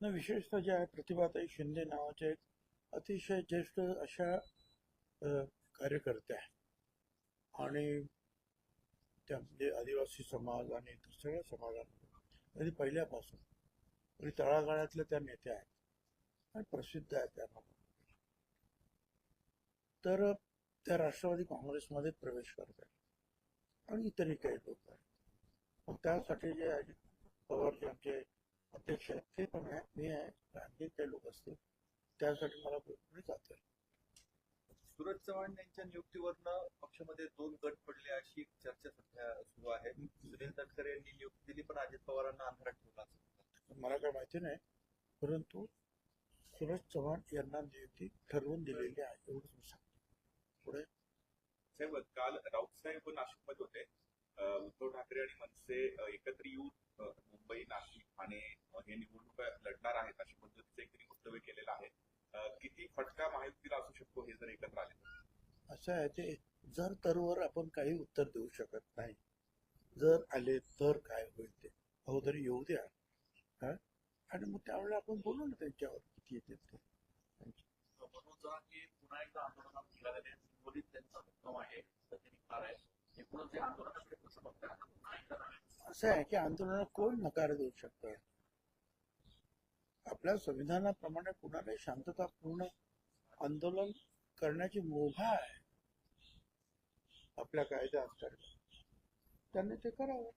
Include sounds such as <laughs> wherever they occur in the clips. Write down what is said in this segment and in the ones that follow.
न विशेषतः जे आहे प्रतिभाताई शिंदे नावाचे एक अतिशय ज्येष्ठ अशा कार्यकर्त्या आहेत. आणि म्हणजे आदिवासी समाज आणि सगळ्या समाजामध्ये आणि पहिल्यापासून आणि तळागाळातल्या त्या नेत्या आहेत. आणि प्रसिद्ध आहेत त्या तर त्या राष्ट्रवादी काँग्रेसमध्ये प्रवेश करत आहेत आणि इतरही काही लोक आहेत. मग त्यासाठी जे अजित पवार जे आमचे अध्यक्ष ते पण आहे. मी आहे. आणखी काही लोक असतील. त्यासाठी मला पुढे जाता. सूरज चव्हाण यांच्या नियुक्तीवरनं पक्षामध्ये दोन गट पडले अशी चर्चा सध्या सुरू आहे. सुनील तटकरे यांनी नियुक्ती दिली पण अजित पवारांना अंधारात ठेवला. मला काय माहिती नाही परंतु सुरेश चव्हाण यांना नियुक्ती ठरवून दिलेली आहे एवढंच मी सांगतो. पुढे. साहेब काल राऊत साहेब नाशिकमध्ये होते. उद्धव ठाकरे आणि मनसे एकत्र येऊन मुंबई नाशिक ठाणे हे निवडणुका लढणार आहेत अशा पद्धतीचं एक त्यांनी वक्तव्य केलेलं आहे. किती फटका महायुतीला असू शकतो हे जर एकत्र आले तर? असं आहे ते जर तरवर आपण काही उत्तर देऊ शकत नाही जर आले तर काय होईल ते? अगोदर येऊ द्या. हा? आणि मग त्यावेळेला आपण बोलू ना त्यांच्यावर किती येते ते. पुन्हा एकदा आंदोलनात निघालेले त्यांचा मुक्काम आहे. असं आहे की आंदोलनाला कोण नकार देऊ शकतं? आपल्या संविधानाप्रमाणे कुणालाही शांततापूर्ण आंदोलन करण्याची मुभा आहे. आपल्या कायद्या अंतर्गत. त्यांनी ते करावं.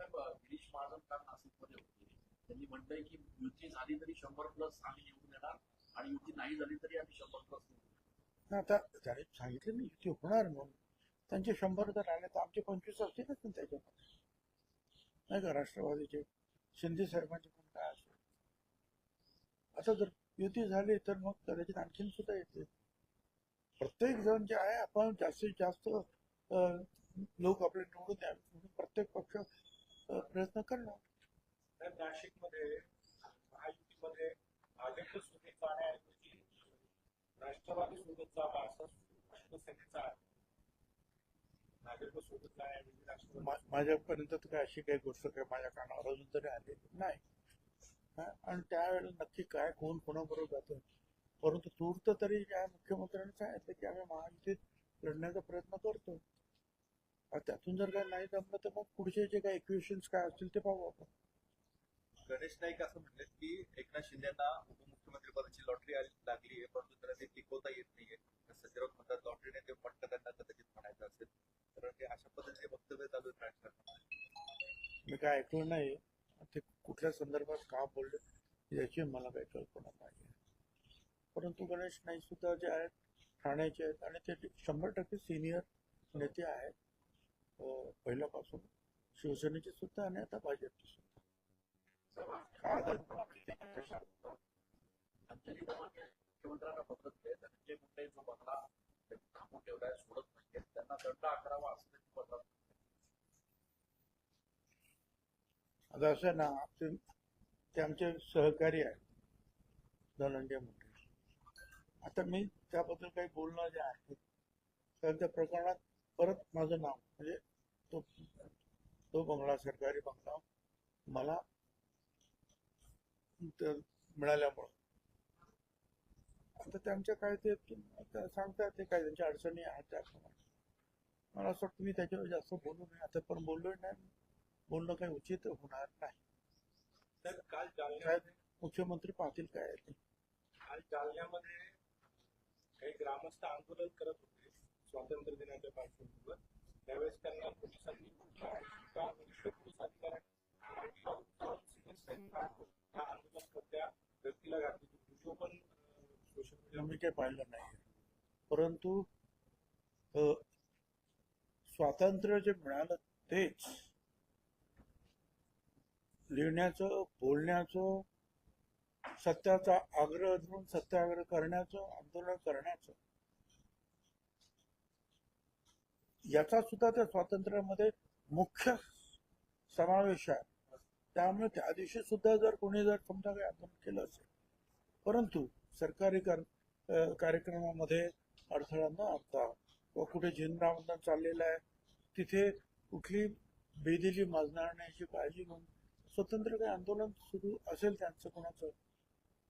गिरीश महाजन काल नाशिकमध्ये होते. त्यांनी म्हटलंय की युती झाली तरी शंभर प्लस आम्ही निवडून येणार आणि युती नाही झाली तरी आम्ही शंभर प्लस. आता त्याने सांगितलं ना युती होणार म्हणून. त्यांचे शंभर जर आले तर आमचे पंचवीस असतीलच ना त्याच्यामध्ये नाही का राष्ट्रवादीचे? शिंदे साहेबांचे पण काय असेल? आता जर युती झाली तर मग कदाचित आणखीन सुद्धा येते प्रत्येक जण जे आहे आपण जास्तीत जास्त लोक आपले निवडून द्यावे म्हणून प्रत्येक पक्ष प्रयत्न करणार. नाशिकमध्ये महायुतीमध्ये भाजप सोबत जाण्याऐवजी राष्ट्रवादी सोबत जावा असा शिवसेनेचा आहे भाजप सोबत जाण्याऐवजी राष्ट्रवादी मा- माझ्यापर्यंत तर काय अशी काही गोष्ट काय माझ्या कानावर अजून तरी आलेली नाही. आणि त्यावेळेला नक्की काय कोण कोणाबरोबर जातं? परंतु तूर्त तरी या मुख्यमंत्र्यांनी सांगितलं की आम्ही महायुतीत लढण्याचा प्रयत्न करतो त्यातून जर काय नाही जमलं तर मग पुढचे जे काही इक्वेशन्स काय असतील ते पाहू आपण. गणेश नाईक असं म्हणले की एकनाथ शिंदेना उपमुख्यमंत्री पदाची लॉटरी लागली आहे परंतु त्यांना ते टिकवता येत नाहीये. तर संजय म्हणतात लॉटरीने काय ऐकलं नाही ते कुठल्या संदर्भात का बोलले याची मला काही कल्पना नाही परंतु गणेश नाईक सुद्धा जे आहेत ठाण्याचे आहेत आणि ते शंभर टक्के सिनियर नेते आहेत. पहिल्यापासून शिवसेनेचे सुद्धा आणि आता भाजपचे सुद्धा. मुख्यमंत्र्यांना पत्र दिले जो बंगला थांबून ठेवलाय सोडत नाहीये त्यांना दंड आकारावा असं त्यांनी पत्रात आता असं ना ते ते आमचे सहकारी आहेत. धनंजय मुंडे. आता मी त्याबद्दल काही बोलणं जे आहे तर त्या प्रकरणात परत माझं नाव म्हणजे तो तो बंगला सरकारी बंगला मला मिळाल्यामुळं. आता त्यांच्या काय ते आता सांगतात ते काय त्यांच्या अडचणी आहेत त्याप्रमाणे. मला असं वाटतं मी त्याच्यावर जास्त बोलू नये. आता पण बोललोय नाही बोलणं काही उचित होणार नाही. तर काल जालन्यामध्ये मुख्यमंत्री पाहतील काय ते. काल जालन्यामध्ये काही ग्रामस्थ आंदोलन करत होते स्वातंत्र्य दिनाच्या पार्श्वभूमीवर. त्यावेळेस त्यांना पोलिसांनी पोलीस अधिकाऱ्यांनी आंदोलनकर्त्या व्यक्तीला घातली व्हिडिओ पण सोशल मीडिया मी काही पाहिलं नाही परंतु स्वातंत्र्य जे मिळालं तेच लिहिण्याचं बोलण्याचं सत्याचा आग्रह धरून सत्याग्रह करण्याचं आंदोलन करण्याचं. याचा सुद्धा त्या स्वातंत्र्यामध्ये मुख्य समावेश आहे. त्यामुळे त्या दिवशी सुद्धा जर कोणी जर समजा काही आंदोलन केलं असेल परंतु सरकारी कर- कार्यक्रमामध्ये अडथळा न आणता व कुठे झेंडावंदन चाललेलं आहे तिथे कुठली बेदिली माजणार नाही याची काळजी घेऊन स्वतंत्र काही आंदोलन सुरू असेल त्यांचं कोणाचं?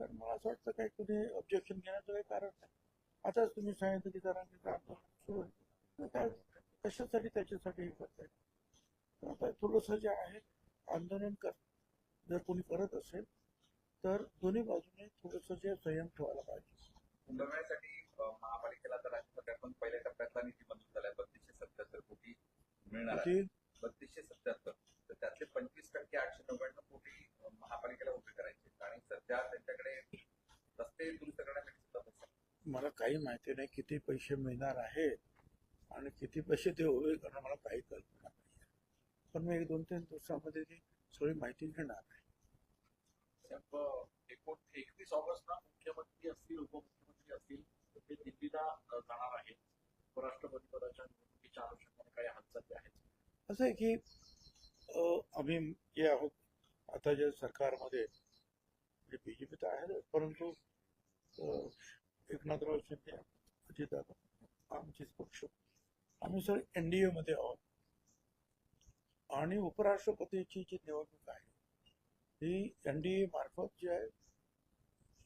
तर मला असं वाटतं काही कुणी ऑब्जेक्शन घेण्याचं काही कारण नाही. आताच तुम्ही सांगितलं की जरांगीचं आंदोलन सुरू आहे. कशासाठी त्याच्यासाठी हे करताय? आता थोडंसं जे आहे आंदोलन कर. जर कोणी करत असेल तर दोन्ही बाजूने थोडंसं जे संयम ठेवायला पाहिजे. अ, महापालिकेला तर राज्यसभेतून पहिल्या टप्प्यातला निधी मंजूर झालाय. बत्तीसशे सत्याहत्तर कोटी मिळणार बत्तीसशे सत्याहत्तर तर त्यातले पंचवीस टक्के आठशे नव्याण्णव कोटी महापालिकेला उभे करायचे आणि सध्या त्यांच्याकडे रस्ते दुरुस्त करण्यासाठी सुद्धा पैसा नाही. मला काही माहिती नाही किती पैसे मिळणार आहेत आणि किती पैसे ते होईल कारण मला काही कल्पना नाही पण मी एक दोन तीन दिवसामध्ये ती सगळी माहिती घेणार आहे. एकवीस ऑगस्टला मुख्यमंत्री असतील उपमुख्यमंत्री असतील तर ते दिल्लीला जाणार आहेत. उपराष्ट्रपती पदाच्या निवडणुकीच्या अनुषंगाने काही हालचाली आहेत. असं आहे की आम्ही जे आहोत. आता ज्या सरकारमध्ये म्हणजे बी जे पी तर आहे परंतु एकनाथराव शिंदे अजित आमचेच पक्ष. आम्ही सर एन डी एमध्ये आहोत. आणि उपराष्ट्रपतीची जी निवडणूक आहे ही एन डी ए मार्फत जी आहे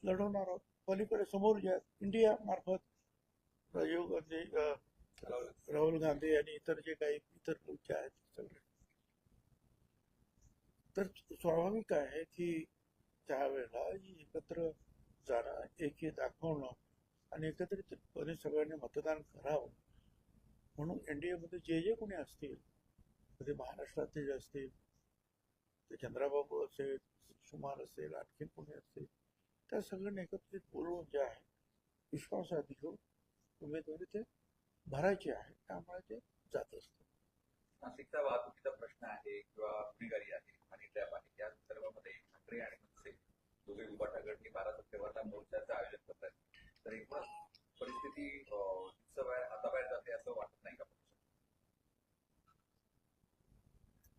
लढवणार आहोत. पलीकडे समोर जे आहेत इंडिया मार्फत राजीव गांधी राहुल गांधी आणि इतर जे काही इतर लोक जे आहेत सगळे. तर स्वाभाविक आहे की त्यावेळेला एकत्र जाणं एकी दाखवणं आणि एकत्रितपणे सगळ्यांनी मतदान करावं. म्हणून एन डी एमध्ये जे जे कोणी असतील ते महाराष्ट्रातले जे असतील ते चंद्राबाबू असेल सुमार असेल आणखी कोणी असतील त्या सगळ्यांनी एकत्रित बोलवून जे आहे विश्वासात घेऊन उमेदवारी ते भरायचे आहे. त्यामुळे ते जात असतं. नाशिकचा वाहतुकीचा प्रश्न आहे किंवा गुन्हेगारी आहे. आणि ट्रॅप आहे या संदर्भामध्ये ठाकरे आणि मनसे दोघे उभा गटनी बारा सप्टेंबरला मोर्चाचं आयोजन करत आहेत. तर एकूण परिस्थिती हिंसाबाहेर हाताबाहेर जाते असं वाटत नाही का?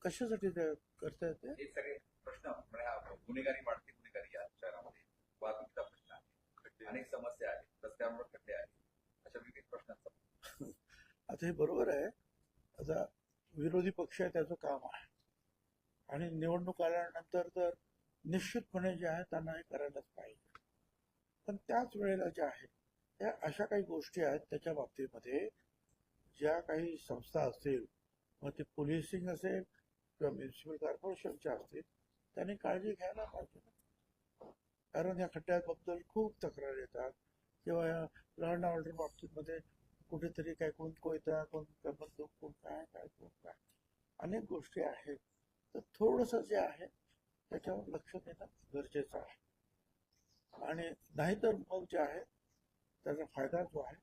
कशासाठी ते करता येते? हे सगळे प्रश्न म्हणजे हा गुन्हेगारी वाढती गुन्हेगारी या शहरामध्ये वाहतुकीचा प्रश्न आहे. अनेक समस्या आहेत. रस्त्यावर खड्डे आहेत. अशा विविध प्रश्नांचा. <laughs> आता हे बरोबर आहे. आता विरोधी पक्ष आहे त्याचं काम आहे. आणि निवडणूक आल्यानंतर तर निश्चितपणे जे आहे त्यांना हे करायलाच पाहिजे. पण त्याच वेळेला जे आहे त्या अशा काही गोष्टी आहेत त्याच्या बाबतीमध्ये ज्या काही संस्था असतील मग ते पोलिसिंग असेल किंवा म्युन्सिपल कॉर्पोरेशनच्या असतील त्यांनी काळजी घ्यायला पाहिजे कारण या खड्ड्याबद्दल खूप तक्रार येतात. किंवा या लॉ अँड ऑर्डर बाबतीमध्ये कुठेतरी काय कोण कोयता कोण काय बंदूक कोण काय काय कोण काय. अनेक गोष्टी आहेत. तर थोडस जे आहे त्याच्यावर लक्ष देणं गरजेचं आहे. आणि नाहीतर मग जे आहे त्याचा फायदा जो आहे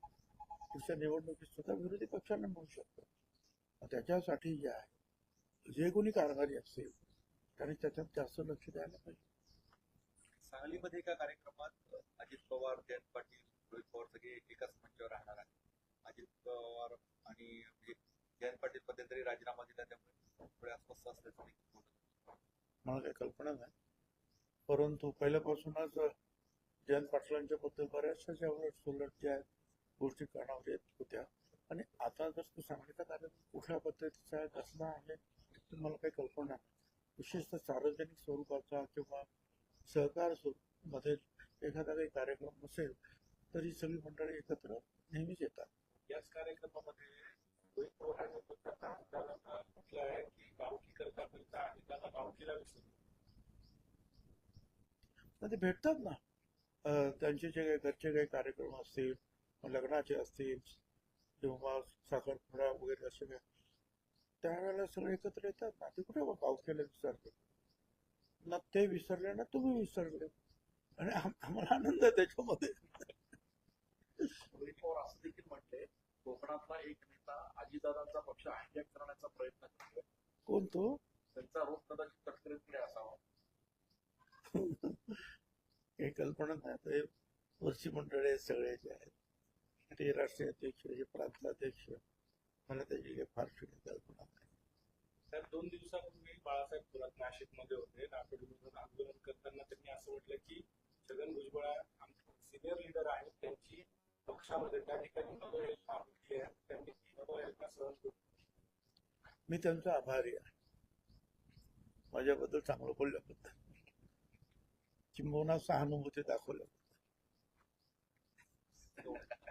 पुढच्या निवडणुकीत सुद्धा विरोधी पक्षांना मिळू शकतो. त्याच्यासाठी जे आहे जे कोणी कारभारी असेल त्यांनी त्याच्यात जास्त लक्ष द्यायला पाहिजे. सांगलीमध्ये एका कार्यक्रमात अजित पवार जयंत पाटील रोहित पवार सगळे एकाच मंचावर राहणार आहेत. अजित पवार आणि म्हणजे जयंत पाटील मध्यंतरी राजीनामा दिला त्यामुळे थोडे अस्वस्थ असल्याचं देखील बोलत होते. मला काही कल्पना नाही. परंतु पहिल्यापासूनच जयंत पाटलांच्या बद्दल बऱ्याचशा ज्या उलट सुलट ज्या आहेत, गोष्टी कानावर येत होत्या. आणि आता जर तू सांगितलं कार्यक्रम कुठल्या पद्धतीचा आहे कसला आहे तर मला काही कल्पना नाही. विशेषतः सार्वजनिक स्वरूपाचा किंवा सहकार स्वरूपमध्ये एखादा काही कार्यक्रम नसेल तरी सगळी मंडळी एकत्र नेहमीच येतात. याच कार्यक्रमामध्ये तर ते भेटतात ना. त्यांचे जे काही घरचे काही कार्यक्रम असतील लग्नाचे असतील किंवा साखरपुडा वगैरे असे काही त्यावेळेला सगळे एकत्र येतात ना. ते कुठे पावसाला विसरले? ना ते विसरले ना तुम्ही विसरले. आणि आम्हाला आनंद आहे त्याच्यामध्ये. <laughs> असं देखील म्हटलंय कोकणातला एक नेता अजितदादांचा पक्ष हायजॅक करण्याचा प्रयत्न करतोय कोण तो. त्यांचा रोग कदाचित तटकरेंकडे असावा. काही कल्पना नाही. ते वरची मंडळी सगळे जे आहेत. ते राष्ट्रीय अध्यक्ष जे प्रांताध्यक्ष मला त्याची काही फारशी कल्पना नाही. तर दोन दिवसापूर्वी बाळासाहेब थोरात नाशिकमध्ये होते. नाशिकमधून आंदोलन करताना त्यांनी असं म्हटलं की छगन भुजबळ सिनियर लीडर आहेत. त्यांची पक्षामध्ये त्या ठिकाणी अवहेलना होती आहे त्यांनी ती अवहेलना सहन करू मी त्यांचा आभारी आहे. माझ्याबद्दल चांगलं बोलल्याबद्दल किंबहुना सहानुभूती दाखवल्याबद्दल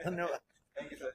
धन्यवाद. Thank you sir